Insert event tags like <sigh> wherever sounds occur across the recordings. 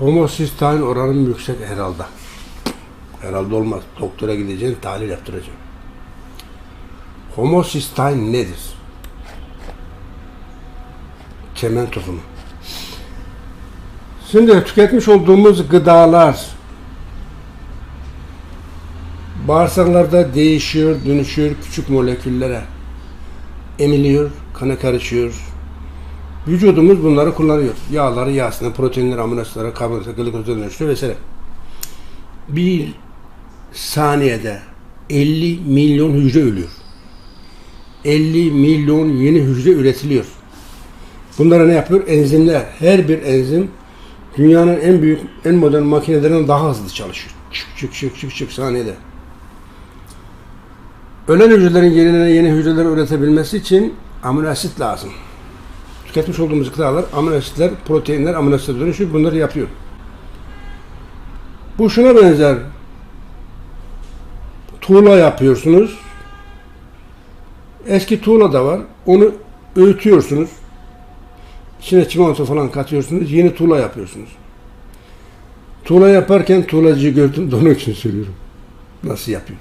Homosistein oranım yüksek herhalde. Herhalde olmaz. Doktora gideceksin, tahlil yaptıracaksın. Homosistein nedir? Kemen tohumu. Şimdi tüketmiş olduğumuz gıdalar bağırsaklarda değişiyor, dönüşüyor küçük moleküllere. Emiliyor, kana karışıyor, Vücudumuz bunları kullanıyor. Yağları yağsına, proteinleri, amino asitleri, karbonhidratları, glikozları dönüştürüyor vesaire. Bir saniyede 50 milyon hücre ölüyor. 50 milyon yeni hücre üretiliyor. Bunlara ne yapıyor? Enzimler. Her bir enzim dünyanın en büyük, en modern makinelerinden daha hızlı çalışıyor. Çık çık çık çık çık saniyede. Ölen hücrelerin yerine yeni hücreler üretebilmesi için amino asit lazım tüketmiş olduğumuz gıdalar, amino asitler, proteinler amino asitlere dönüşüyor. Bunları yapıyor. Bu şuna benzer. Tuğla yapıyorsunuz. Eski tuğla da var. Onu öğütüyorsunuz. İçine çimento falan katıyorsunuz. Yeni tuğla yapıyorsunuz. Tuğla yaparken tuğlacıyı gördüm. de Onun için söylüyorum. Nasıl yapıyor?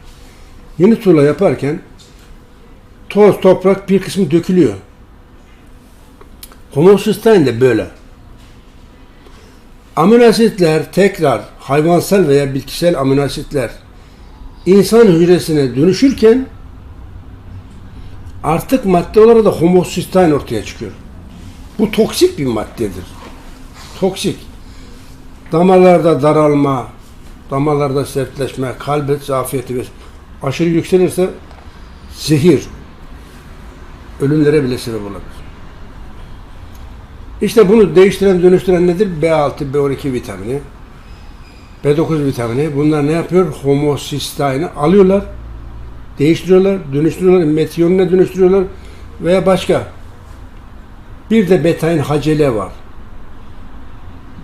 Yeni tuğla yaparken toz, toprak bir kısmı dökülüyor. Homosistein de böyle. Amino asitler tekrar hayvansal veya bitkisel amino asitler insan hücresine dönüşürken artık madde olarak da homosistein ortaya çıkıyor. Bu toksik bir maddedir. Toksik. Damarlarda daralma, damarlarda sertleşme, kalp zafiyeti ve aşırı yükselirse zehir, ölümlere bile sebep olabilir. İşte bunu değiştiren, dönüştüren nedir? B6, B12 vitamini, B9 vitamini. Bunlar ne yapıyor? Homosistein'i alıyorlar, değiştiriyorlar, dönüştürüyorlar, metyonine dönüştürüyorlar veya başka. Bir de betain hacele var.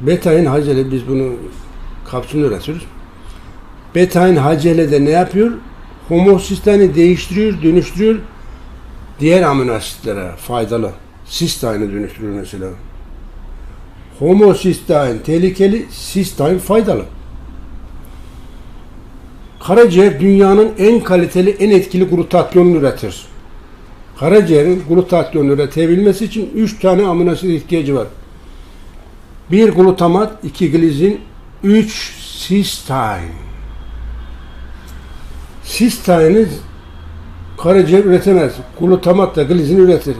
Betain hacele, biz bunu kapsülünü üretiyoruz. Betain hacele de ne yapıyor? Homosistein'i değiştiriyor, dönüştürüyor. Diğer amino asitlere faydalı. Sisteine dönüştürüyor mesela. Homosistein tehlikeli, sistein faydalı. Karaciğer dünyanın en kaliteli, en etkili glutatyonunu üretir. Karaciğerin glutatyonu üretebilmesi için 3 tane amino asit ihtiyacı var. Bir glutamat, iki glizin, 3 sistein. Sisteini karaciğer üretemez. Glutamat da glizin üretir.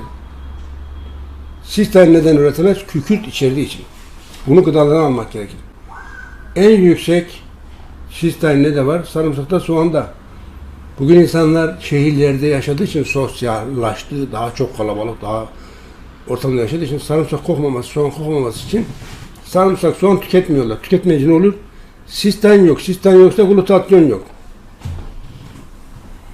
Sistein neden üretemez? Kükürt içerdiği için. Bunu gıdalardan almak gerekir. En yüksek sistein ne de var? Sarımsakta, soğanda. Bugün insanlar şehirlerde yaşadığı için sosyallaştı, daha çok kalabalık, daha ortamda yaşadığı için sarımsak kokmaması, soğan kokmaması için sarımsak, soğan tüketmiyorlar. Tüketmeyince ne olur? Sistein yok. Sistein yoksa glutatyon yok.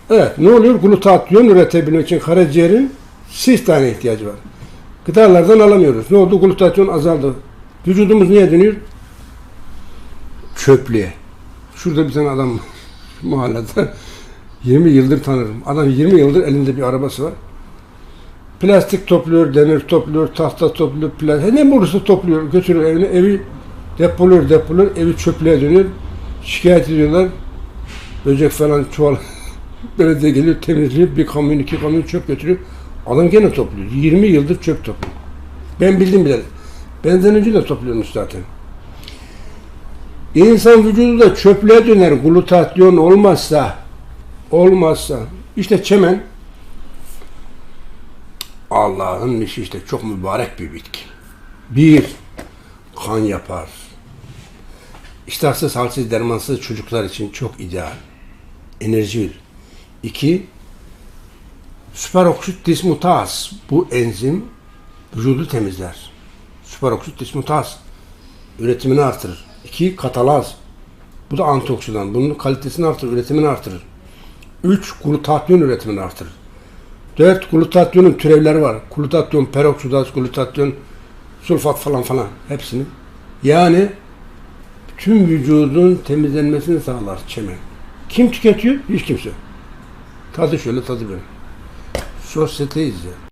Evet, ne oluyor? Glutatyon üretebilmek için karaciğerin sisteine ihtiyacı var. Gıdalardan alamıyoruz. Ne oldu? Glutatyon azaldı. Vücudumuz niye dönüyor? Çöplüğe. Şurada bir tane adam <laughs> mahallede 20 yıldır tanırım. Adam 20 yıldır elinde bir arabası var. Plastik topluyor, demir topluyor, tahta topluyor, plastik. Ne bulursa topluyor, götürüyor evine. Evi depoluyor, depoluyor. Evi çöplüğe dönüyor. Şikayet ediyorlar. Böcek falan çuval <laughs> belediye geliyor, temizliyor. Bir kamyon, iki kamyon çöp götürüyor. Adam gene topluyor. 20 yıldır çöp topluyor. Ben bildim bile. Benden önce de topluyormuş zaten. İnsan vücudu da çöplüğe döner. Glutatyon olmazsa olmazsa işte çemen Allah'ın işi işte çok mübarek bir bitki. Bir, kan yapar. İştahsız, halsiz, dermansız çocuklar için çok ideal. Enerji verir. İki, Süperoksit dismutaz bu enzim vücudu temizler. Süperoksit dismutaz üretimini artırır. İki katalaz. Bu da antioksidan. Bunun kalitesini artırır, üretimini artırır. Üç glutatyon üretimini artırır. Dört glutatyonun türevleri var. Glutatyon, peroksidaz, glutatyon, sulfat falan falan hepsini. Yani tüm vücudun temizlenmesini sağlar çemen. Kim tüketiyor? Hiç kimse. Tadı şöyle, tadı böyle. socializa.